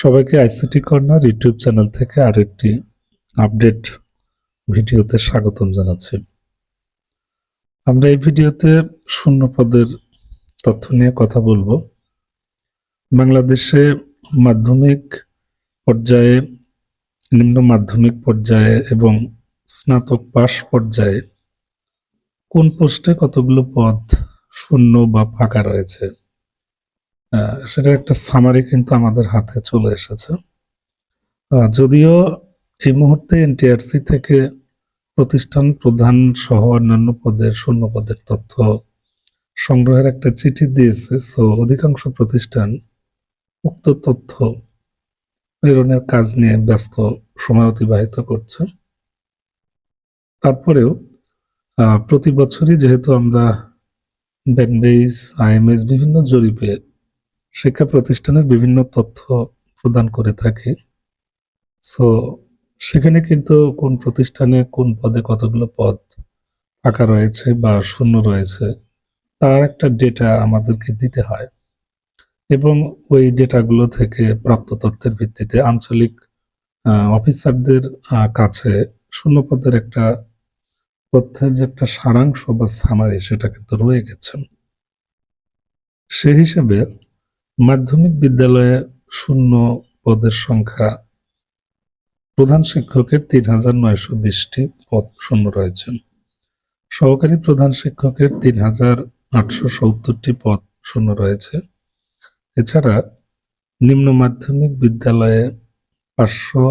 সবাইকে ICT corner YouTube channel থেকে আরেকটি আপডেট ভিডিওতে স্বাগতম জানাচ্ছি। আমরা এই ভিডিওতে শূন্য পদের তথ্য নিয়ে কথা বলব। বাংলাদেশে মাধ্যমিক পর্যায়ে, নিম্ন মাধ্যমিক পর্যায়ে এবং স্নাতক পাশ পর্যায়ে কোন পোস্টে কতগুলো পদ শূন্য বা ফাঁকা রয়েছে? সেটার একটা সামারি কিন্তু আমাদের হাতে চলে এসেছে। যদিও এই মুহূর্তে এনটিআরসি থেকে প্রতিষ্ঠান প্রধান সহ অন্যান্য পদের শূন্য পদের তথ্য সংগ্রহের একটা চিঠি দিয়েছে সো অধিকাংশ প্রতিষ্ঠান উক্ত তথ্য প্রেরণের কাজ নিয়ে ব্যস্ত সময় অতিবাহিত করছে। তারপরেও প্রতি বছরই যেহেতু আমরা ব্যানবেইস আইএমএস বিভিন্ন জরিপে শিক্ষা প্রতিষ্ঠানের বিভিন্ন তথ্য প্রদান করে থাকি। সো সেখানে কিন্তু কোন প্রতিষ্ঠানে কোন পদে কতগুলো পদ ফাঁকা রয়েছে বা শূন্য রয়েছে, তার একটা ডেটা আমাদেরকে দিতে হয়। এবং ওই ডেটাগুলো থেকে প্রাপ্ত তথ্যের ভিত্তিতে আঞ্চলিক অফিসারদের কাছে শূন্য পদের একটা তথ্যের যে একটা সারাংশ বা সামারি সেটা কিন্তু রয়ে গেছে। সে হিসেবে মাধ্যমিক বিদ্যালয়ে শূন্য পদের সংখ্যা প্রধান শিক্ষকের তিন হাজার নয়শো বিশটি পদ শূন্য রয়েছেন সহকারী প্রধান শিক্ষকের তিন হাজার আটশো সত্তরটি পদ শূন্য রয়েছে। এছাড়া নিম্ন মাধ্যমিক বিদ্যালয়ে পাঁচশো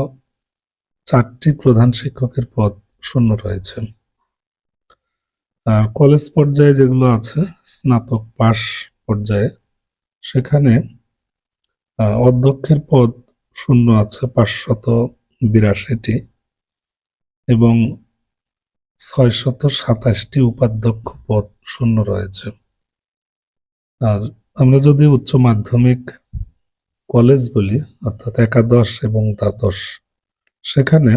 চারটি প্রধান শিক্ষকের পদ শূন্য রয়েছে। আর কলেজ পর্যায়ে যেগুলো আছে, স্নাতক পাশ পর্যায়ে সেখানে অধ্যক্ষের পদ শূন্য আছে পাঁচশত বিরাশিটি এবং ছয়শত সাতাশটি উপাধ্যক্ষ পদ শূন্য রয়েছে। আর আমরা যদি উচ্চ মাধ্যমিক কলেজ বলি, অর্থাৎ একাদশ এবং দ্বাদশ, সেখানে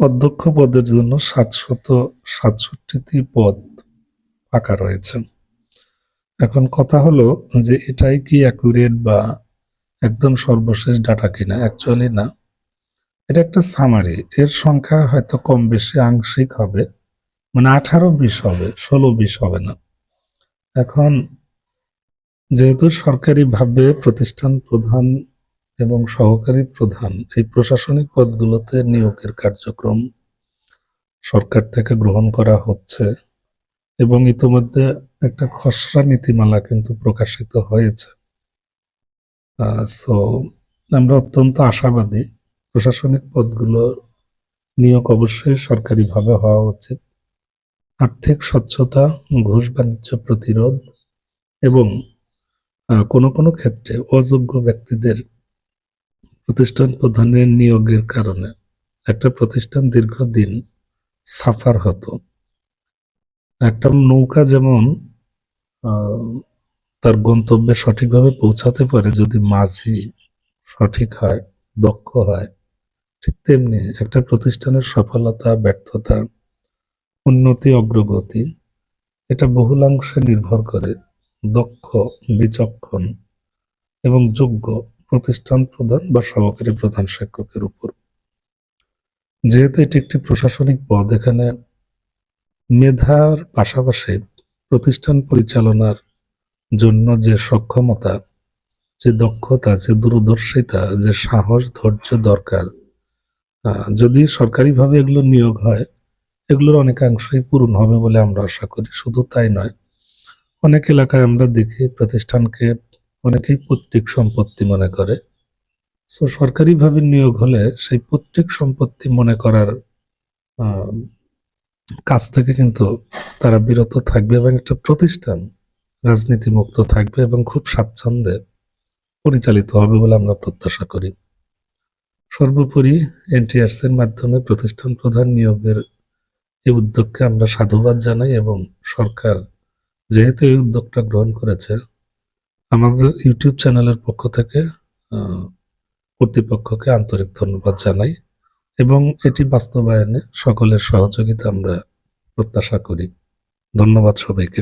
অধ্যক্ষ পদের জন্য সাতশত সাতষট্টিটি পদ ফাঁকা রয়েছে। এখন কথা হলো যে এটাই কি অ্যাকুরেট বা একদম সর্বশেষ ডাটা কিনা? অ্যাকচুয়ালি না। এটা একটা সামারি এর সংখ্যা হয়তো কম বেশি আংশিক হবে। মানে আঠারো বিশ হবে, ষোলো বিশ হবে না। এখন যেহেতু সরকারিভাবে প্রতিষ্ঠান প্রধান এবং সহকারী প্রধান, এই প্রশাসনিক পদগুলোতে নিয়োগের কার্যক্রম সরকার থেকে গ্রহণ করা হচ্ছে এবং ইতিমধ্যে একটা খসড়া নীতিমালা কিন্তু প্রকাশিত হয়েছে। সো আমরা অত্যন্ত আশাবাদী প্রশাসনিক পদগুলো নিয়োগ অবশ্যই সরকারিভাবে হওয়া উচিত। আর্থিক স্বচ্ছতা, ঘুষ বাণিজ্য প্রতিরোধ এবং কোনো কোনো ক্ষেত্রে অযোগ্য ব্যক্তিদের প্রতিষ্ঠান প্রধানের নিয়োগের কারণে একটা প্রতিষ্ঠান দীর্ঘদিন সাফার হতো। একটা নৌকা যেমন তার গন্তব্যে সঠিকভাবে পৌঁছাতে পারে, যদি মাঝি সঠিক হয়, দক্ষ হয়, ঠিক তেমনি একটা প্রতিষ্ঠানের সফলতা, ব্যর্থতা, উন্নতি, অগ্রগতি, এটা বহুলাংশে নির্ভর করে দক্ষ, বিচক্ষণ এবং যোগ্য প্রতিষ্ঠান প্রধান বা সহকারী প্রধান শিক্ষকের উপর। যেহেতু এটি একটি প্রশাসনিক পদ, এখানে মেধার পাশাপাশি প্রতিষ্ঠান পরিচালনার জন্য যে সক্ষমতা, যে দক্ষতা, যে দূরদর্শিতা, যে সাহস, ধৈর্য দরকার যদি সরকারিভাবে এগুলো নিয়োগ হয়, এগুলোর অনেকাংশই পূরণ হবে বলে আমরা আশা করি। শুধু তাই নয়, অনেক এলাকায় আমরা দেখি প্রতিষ্ঠানকে অনেকেই পৈতৃক সম্পত্তি মনে করে। সো সরকারিভাবে নিয়োগ হলে সেই পৈতৃক সম্পত্তি মনে করার কাজ থেকে কিন্তু তারা বিরত থাকবে এবং একটা প্রতিষ্ঠান রাজনীতি মুক্ত থাকবে এবং খুব স্বাচ্ছন্দ্যে পরিচালিত হবে বলে আমরা প্রত্যাশা করি। সর্বোপরি এনটিআরসি এর মাধ্যমে প্রতিষ্ঠান প্রধান নিয়োগের এই উদ্যোগকে আমরা সাধুবাদ জানাই এবং সরকার যেহেতু এই উদ্যোগটা গ্রহণ করেছে, আমাদের ইউটিউব চ্যানেলের পক্ষ থেকে কর্তৃপক্ষকে আন্তরিক ধন্যবাদ জানাই। এবং এটি বাস্তবায়নে সকলের সহযোগিতা আমরা প্রত্যাশা করি। ধন্যবাদ সবাইকে।